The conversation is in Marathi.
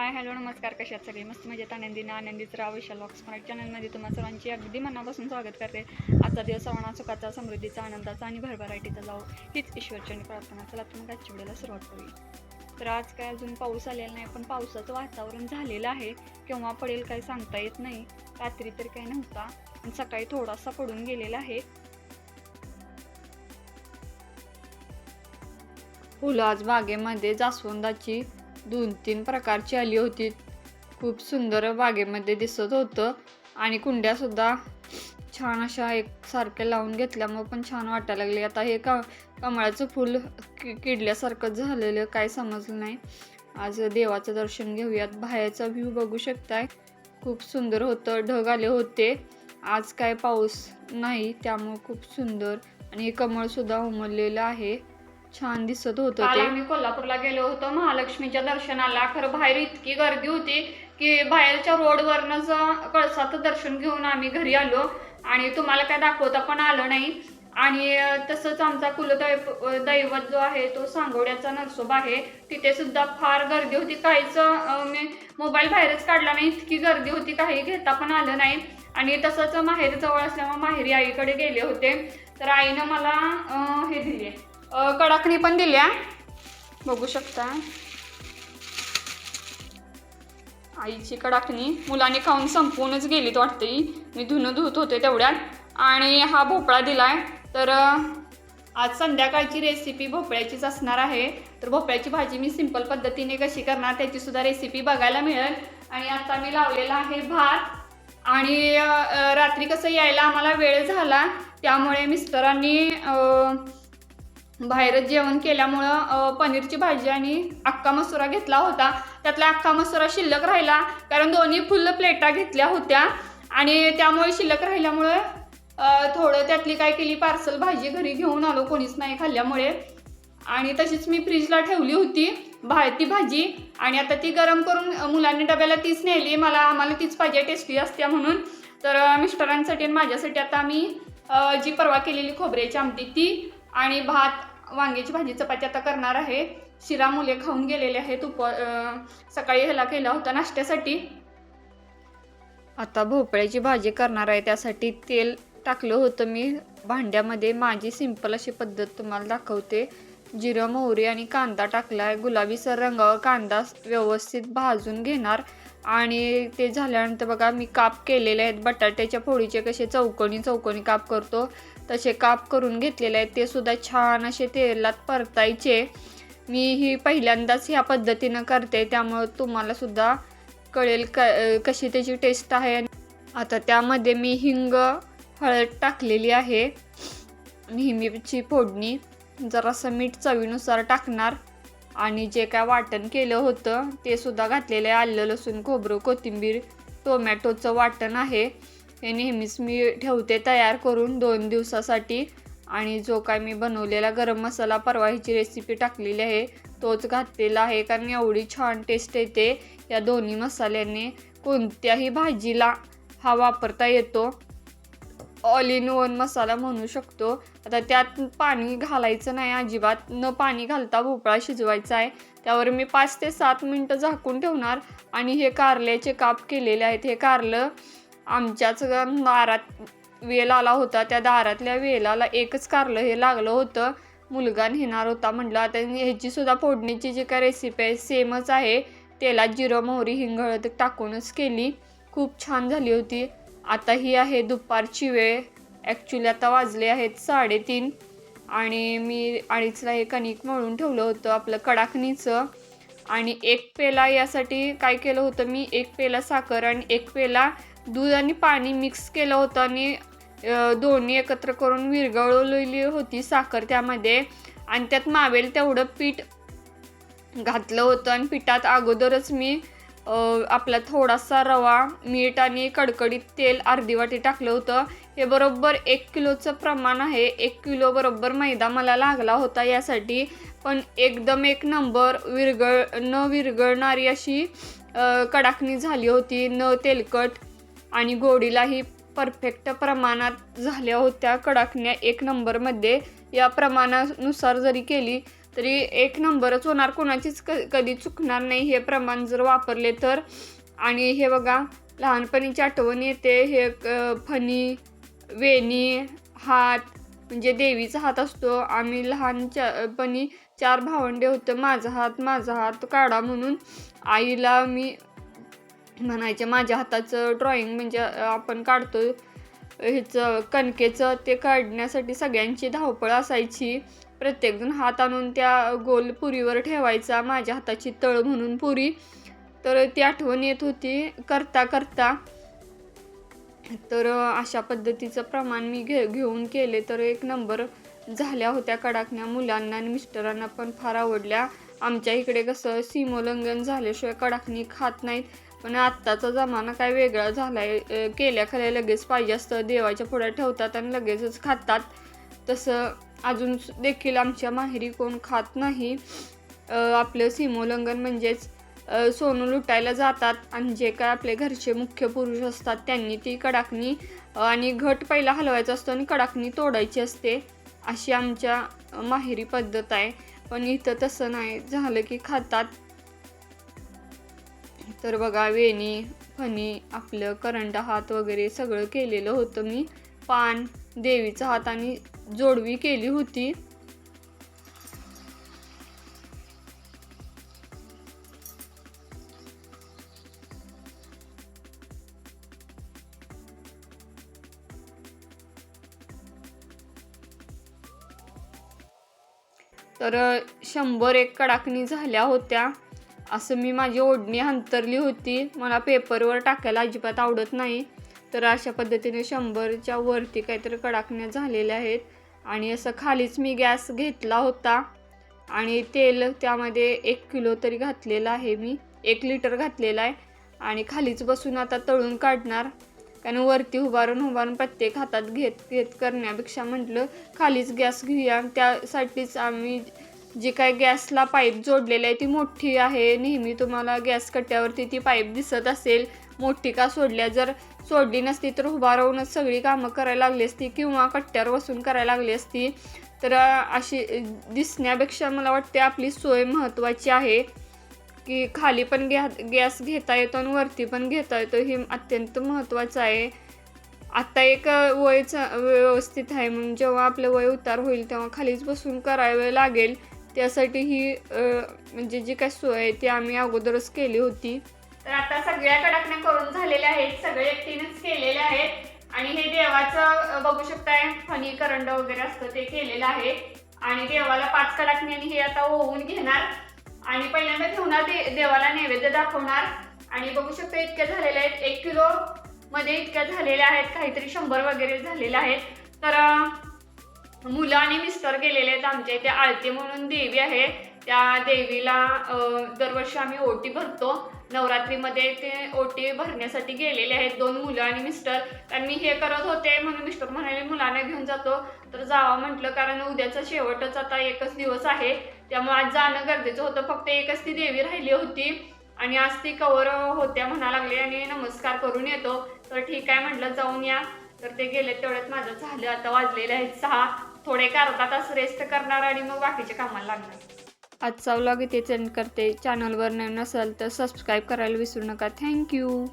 हाय हॅलो नमस्कार कशा सगळे? मस्त मजेत आनंदीनं आनंदीच राव विशाल वॉक्स मराठी चॅनलमध्ये तुम्हा सर्वांची अगदी मनापासून स्वागत करते. आजचा दिवस सर्वांना सुखाचा समृद्धीचा आनंदाचा आणि भरभराटीचा जाऊ. हीच ईश्वरचरणी प्रार्थना. चला तर आजच्या वेळेला सुरुवात करूया. तर आज काय अजून पाऊस आलेला नाही पण पावसाचं वातावरण झालेलं आहे. केव्हा पडेल काय सांगता येत नाही. रात्री तर काही नव्हता आणि सकाळी थोडासा पडून गेलेला आहे. फुलं आज बागेमध्ये जास्वंदाची दोन तीन प्रकारची आली होती. खूप सुंदर बागेमध्ये दिसत होतं. आणि कुंड्यासुद्धा छान अशा एकसारख्या लावून घेतल्यामुळे पण छान वाटायला लागले. आता हे का कमळाचं फूल कि किडल्यासारखं झालेलं काय समजलं नाही. आज देवाचं दर्शन घेऊयात. बाहेरचा व्ह्यू बघू शकताय. खूप सुंदर होतं. ढग आले होते. आज काय पाऊस नाही त्यामुळं खूप सुंदर. आणि हे कमळसुद्धा उमललेलं आहे. छान दिसत होतं ते. आम्ही कोल्हापूरला गेलो होतो महालक्ष्मीच्या दर्शनाला. खरं बाहेर इतकी गर्दी होती की बाहेरच्या रोडवरनच कळसाचं दर्शन घेऊन आम्ही घरी आलो. आणि तुम्हाला काय दाखवता पण आलं नाही. आणि तसंच आमचा कुलदैव दैवत जो आहे तो सांगोड्याचा नरसोबा आहे. तिथे सुद्धा फार गर्दी होती. काहीच अं, मी मोबाईल बाहेरच काढला नाही. इतकी गर्दी होती. काही घेता पण आलं नाही. आणि तसंच माहेर जवळ असल्यामुळे माहेरी आईकडे गेले होते. तर आईनं मला अं, हे दिले. कडाकणी पण दिल्या बघू शकता. आईची कडाकणी मुलांनी खाऊन संपवूनच गेलीत वाटते. मी धुणं धुत होते तेवढ्यात. आणि हा भोपळा दिलाय. तर आज संध्याकाळची रेसिपी भोपळ्याचीच असणार आहे. तर भोपळ्याची भाजी मी सिंपल पद्धतीने कशी करणार त्याची सुद्धा रेसिपी बघायला मिळेल. आणि आता मी लावलेला आहे भात. आणि रात्री कसं यायला आम्हाला वेळ झाला त्यामुळे मिस्टरांनी बाहेरच जेवण केल्यामुळं पनीरची भाजी आणि अख्खा मसुरा घेतला होता. त्यातला अख्खा मसुरा शिल्लक राहिला कारण दोन्ही फुल प्लेटा घेतल्या होत्या. आणि त्यामुळे शिल्लक राहिल्यामुळं थोडं त्यातली काय केली पार्सल भाजी घरी घेऊन आलो कोणीच नाही खाल्ल्यामुळे. आणि तशीच मी फ्रीजला ठेवली होती भा ती भाजी. आणि आता ती गरम करून मुलांनी डब्याला तीच नेली मला आम्हाला तीच पाहिजे टेस्टी असते म्हणून. तर मिस्टरांसाठी आणि माझ्यासाठी आता मी जी परवा केलेली खोबऱ्याची आमटी ती आणि भात वांग्याची भाजी चपाती आता करणार आहे. शिरा मुले खाऊन गेलेले आहेत उप सकाळी ह्याला केला होता नाश्त्यासाठी. आता भोपळ्याची भाजी करणार आहे त्यासाठी तेल टाकलं होतं मी. भांड्यामध्ये माझी सिंपल अशी पद्धत तुम्हाला दाखवते. जिरं मोहरी आणि कांदा टाकला आहे गुलाबीसर रंगावर कांदा व्यवस्थित भाजून घेणार. आणि ते झाल्यानंतर बघा मी काप केलेले आहेत. बटाट्याच्या फोडीचे कसे चौकोनी चौकोनी काप करतो. तसे काप करून घेतलेले आहेत. ते सुद्धा छान असे तेलात परतायचे. मी ही पहिल्यांदाच ह्या पद्धतीनं करते. त्यामुळं तुम्हाला सुद्धा कळेल क कशी त्याची टेस्ट आहे. आता त्यामध्ये मी हिंग हळद टाकलेली आहे. नेहमीची फोडणी जरासं मीठ चवीनुसार टाकणार. आणि जे काय वाटण केलं होतं ते सुद्धा घातलेलं आहे. आलं लसूण खोबरं कोथिंबीर टोमॅटोचं वाटण आहे. हे नेहमीच मी ठेवते तयार करून दोन दिवसासाठी. आणि जो काय मी बनवलेला गरम मसाला परवा ह्याची रेसिपी टाकलेली आहे तोच घातलेला आहे. कारण एवढी छान टेस्ट येते या दोन्ही मसाल्याने. कोणत्याही भाजीला हा वापरता येतो. ऑल इन वन मसाला म्हणू शकतो. आता त्यात पाणी घालायचं नाही अजिबात. न पाणी घालता भोपळा शिजवायचा आहे. त्यावर मी पाच ते सात मिनटं झाकून ठेवणार. आणि हे कारल्याचे काप केलेले आहेत. हे कारलं आमच्याच दारात वेल आला होता त्या दारातल्या वेलाला एकच कारलं हे लागलं होतं. मुलगा नेणार होता म्हटलं. आता ह्याची सुद्धा फोडणीची जी काय रेसिपी आहे सेमच आहे. तेलात जिरं मोहरी हिंग हळद टाकूनच केली. खूप छान झाली होती. आता ही आहे दुपारची वेळ. ॲक्च्युली आता वाजले आहेत साडेतीन. आणि मी अडीचला हे कणिक मळून ठेवलं होतं आपलं कडाकणीचं आणि एक पेला यासाठी काय केलं होतं मी? एक पेला साखर आणि एक पेला दूध आणि पाणी मिक्स केलं होतं आणि दोन्ही एकत्र करून विरघळवलेली होती साखर त्यामध्ये. आणि त्यात मावेल तेवढं पीठ घातलं होतं आणि पिठात अगोदरच मी आपला थोडासा रवा मीठ आणि कडकडीत तेल अर्धी वाटी टाकलं होतं. हे बरोबर एक किलोचं प्रमाण आहे. एक किलो बरोबर मैदा मला लागला होता यासाठी. पण एकदम एक नंबर विरघळ न विरघळणारी अशी कडाकणी झाली होती. न तेलकट आणि गोडीलाही परफेक्ट प्रमाणात झाल्या होत्या. कडाकण्या एक नंबरमध्ये या प्रमाणानुसार जरी केली तरी एक नंबरच होणार. कोणाचीच क कधी चुकणार नाही हे प्रमाण जर वापरले तर. आणि हे बघा लहानपणीची आठवण येते. हे क- फणी वेणी हात म्हणजे देवीचा हात असतो. आम्ही लहानच्यापणी चार भावंडे होतं. माझा हात माझा हात काढा म्हणून आईला मी म्हणायचे माझ्या हाताचं ड्रॉइंग म्हणजे आपण काढतो ह्याचं कणकेचं ते काढण्यासाठी सगळ्यांची धावपळ असायची. प्रत्येकजण हात आणून त्या गोल पुरीवर ठेवायचा माझ्या हाताची तळ म्हणून पुरी. तर ती आठवण येत होती. करता करता तर अशा पद्धतीचं प्रमाण मी घे घेऊन केले. तर एक नंबर झाल्या होत्या कडाकण्या मुलांना आणि मिस्टरांना पण फार आवडल्या. आमच्या इकडे कसं सीमोल्लंघन झाल्याशिवाय कडाकणी खात नाहीत. पण आत्ताचा जमाना काय वेगळा झाला आहे केल्या खाल्या लगेच पाहिजे असतं. देवाच्या पुढे ठेवतात आणि लगेचच खातात. तसं अजून देखील आमच्या माहेरी कोण खात नाही. आपलं सीमोल्लंघन म्हणजेच सोनं लुटायला जातात आणि जे काय आपले घरचे मुख्य पुरुष असतात त्यांनी ती कडाकणी आणि घट पहिला हलवायचा असतो आणि कडाकणी तोडायची असते. अशी आमच्या माहेरी पद्धत आहे. पण इथं तसं नाही. झालं की खातात. तर बघा वेणी फणी आपलं करंट हात वगैरे सगळं केलेलं होतं मी. पान देवीचा हात आणि जोडवी केली होती. तर शंभर एक कडाकणी झाल्या होत्या. असं मी माझी ओढणी अंतरली होती. मला पेपरवर टाकायला अजिबात आवडत नाही. तर अशा पद्धतीने शंभरच्या वरती काहीतरी कडाकण्या झालेल्या आहेत. आणि असं खालीच मी गॅस घेतला होता. आणि तेल त्यामध्ये एक किलो तरी घातलेलं आहे मी. एक लिटर घातलेलं आहे. आणि खालीच बसून आता तळून काढणार. कारण वरती उभारून उभारून प्रत्येक हातात घेत घेत करण्यापेक्षा म्हटलं खालीच गॅस घेऊया. त्यासाठीच आम्ही जी काय गॅसला पाईप जोडलेली आहे ती मोठी आहे. नेहमी तुम्हाला गॅस कट्ट्यावरती ती पाईप दिसत असेल मोठी का सोडल्या? जर सोडली नसती तर उभा राहूनच सगळी कामं करायला लागली असती किंवा कट्ट्यावर बसून करायला लागली असती. तर अशी दिसण्यापेक्षा मला वाटते आपली सोय महत्त्वाची आहे की खाली पण घ्या गॅस घेता येतो आणि वरती पण घेता येतो. हे अत्यंत महत्त्वाचं आहे. आत्ता एक अ, वयच व्यवस्थित आहे म्हणून जेव्हा आपलं वय उतार होईल तेव्हा खालीच बसून करावे लागेल. त्यासाठी ही म्हणजे जी काय सोय आहे ती आम्ही अगोदरच केली होती. तर आता सगळ्या कडाकण्या करून झालेल्या आहेत सगळे एकटीनेच केलेले आहेत. आणि हे देवाचं बघू शकताय फणी करंड वगैरे असतं ते केलेलं आहे. आणि देवाला पाच कडाकणी आणि हे आता ओवून घेणार. आणि पहिल्यांदा ठेवणार दे देवाला नैवेद्य दाखवणार. आणि बघू शकता इतक्या झालेल्या आहेत. एक किलो मध्ये इतक्या झालेल्या आहेत. काहीतरी शंभर वगैरे झालेल्या आहेत. तर मुलं आणि मिस्टर गेलेले आहेत आमच्या इथे आळते म्हणून देवी आहे. त्या देवीला दरवर्षी आम्ही ओटी भरतो. नवरात्रीमध्ये ते ओटी भरण्यासाठी गेलेले आहेत दोन मुलं आणि मिस्टर. कारण मी हे करत होते म्हणून मिस्टर म्हणाले मुलांना घेऊन जातो. तर जावं म्हटलं कारण उद्याचा शेवटच आता एकच दिवस आहे. त्यामुळे आज जाणं गरजेचं होतं. फक्त एकच ती देवी राहिली होती. आणि आज ती कवर होत्या म्हणा लागले आणि नमस्कार करून येतो. तर ठीक आहे म्हटलं जाऊन या. तर ते गेले तेवढ्यात माझं झालं. आता वाजलेलं आहेत सहा. थोडे एक अर्धा तास रेस्ट करणार आणि मग बाकीच्या कामाला लागणार. आजचा व्लॉग इथे सेंड करते चॅनलवर नवीन असेल तर सबस्क्राईब करायला विसरू नका. थँक्यू